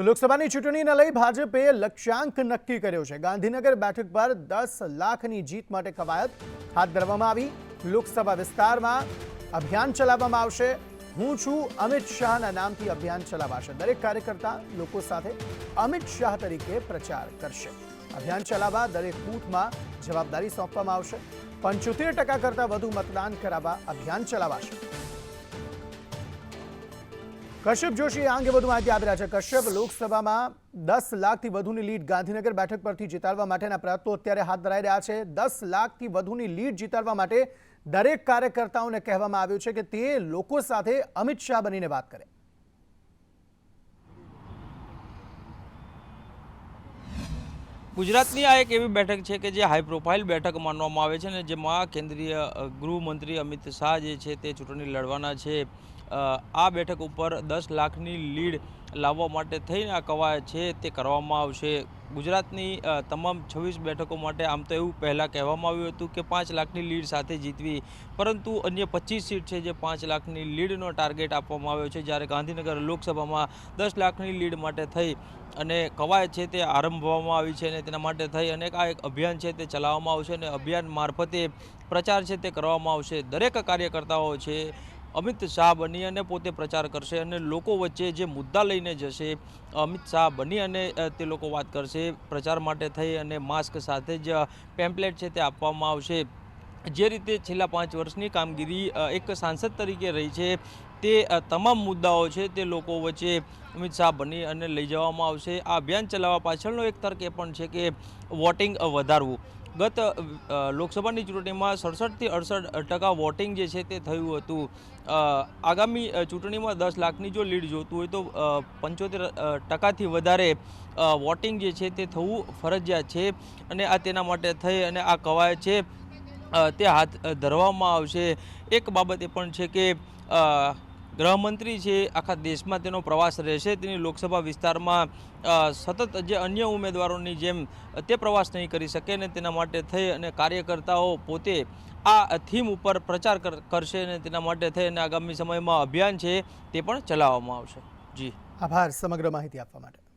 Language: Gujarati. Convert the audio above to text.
તો લોકસભાની ચૂંટણીને લઈ ભાજપે લક્ષ્યાંક નક્કી કર્યો છે. ગાંધીનગર બેઠક પર દસ લાખની જીત માટે કવાયત. હાથ ધરવામાં આવી. લોકસભા વિસ્તારમાં અભિયાન ચલાવવામાં આવશે. હું છું અમિત શાહના નામથી અભિયાન ચલાવાશે. દરેક કાર્યકર્તા લોકો સાથે અમિત શાહ તરીકે પ્રચાર કરશે. અભિયાન ચલાવવા દરેક બૂથમાં જવાબદારી સોંપવામાં આવશે. પંચોતેર ટકા કરતાં વધુ મતદાન કરાવવા અભિયાન ચલાવાશે. કશ્યપ જોશી આ અંગે વધુ માહિતી આપી રહ્યા છે. કશ્યપ લોકસભામાં દસ લાખથી વધુની લીડ ગાંધીનગર બેઠક પરથી જીતાડવા માટેના પ્રયત્નો અત્યારે હાથ ધરાઈ રહ્યા છે. દસ લાખથી વધુની લીડ જીતાડવા માટે દરેક કાર્યકર્તાઓને કહેવામાં આવ્યું છે કે તે લોકો સાથે અમિત શાહ બનીને વાત કરે. ગુજરાતની આ એક એવી બેઠક છે કે જે હાઈ પ્રોફાઇલ બેઠક માનવામાં આવે છે અને જેમાં કેન્દ્રીય ગૃહમંત્રી અમિત શાહ જે છે તે ચૂંટણી લડવાના છે. આ બેઠક ઉપર દસ લાખની લીડ લાવવા માટે થઈને આ કવાયત છે તે કરવામાં આવશે. ગુજરાતની તમામ છવ્વીસ બેઠકો માટે આમ તો એવું પહેલાં કહેવામાં આવ્યું હતું કે પાંચ લાખની લીડ સાથે જીતવી. પરંતુ અન્ય પચીસ સીટ છે જે પાંચ લાખની લીડનો ટાર્ગેટ આપવામાં આવ્યો છે, જ્યારે ગાંધીનગર લોકસભામાં દસ લાખની લીડ માટે થઈ અને કવાયત છે તે આરંભવામાં આવી છે અને તેના માટે થઈ અને આ એક અભિયાન છે તે ચલાવવામાં આવશે અને અભિયાન મારફતે પ્રચાર છે તે કરવામાં આવશે. દરેક કાર્યકર્તાઓ છે અમિત શાહ બની અને પોતે પ્રચાર કરશે અને લોકો વચ્ચે જે મુદ્દા લઈને જશે, અમિત શાહ બની અને તે લોકો વાત કરશે, પ્રચાર માટે થઈ અને માસ્ક સાથે જ પેમ્પલેટ છે તે આપવામાં આવશે. જે રીતે છેલ્લા પાંચ વર્ષની કામગીરી એક સાંસદ તરીકે રહી છે, તે તમામ મુદ્દાઓ છે તે લોકો વચ્ચે અમિત શાહ બની અને લઈ જવામાં આવશે. આ અભિયાન ચલાવવા પાછળનો એક તર્ક એ પણ છે કે વોટિંગ વધારવું. ગત લોકસભાની ચૂંટણીમાં સડસઠથી અડસઠ ટકા વોટિંગ જે છે તે થયું હતું. આગામી ચૂંટણીમાં દસ લાખની જો લીડ જોતું હોય તો પંચોતેર ટકાથી વધારે વોટિંગ જે છે તે થવું ફરજિયાત છે અને આ તેના માટે થઈ અને આ કવાયત છે તે હાથ ધરવામાં આવશે. એક બાબત એ પણ છે કે ગૃહમંત્રી છે, આખા દેશમાં તેનો પ્રવાસ રહેશે. તેની લોકસભા વિસ્તારમાં સતત જે અન્ય ઉમેદવારોની જેમ તે પ્રવાસ નહીં કરી શકે ને તેના માટે થઈ અને કાર્યકર્તાઓ પોતે આ થીમ ઉપર પ્રચાર કર- કરશે અને તેના માટે થઈ અને આગામી સમયમાં અભિયાન છે તે પણ ચલાવવામાં આવશે. જી. આભાર, સમગ્ર માહિતી આપવા માટે.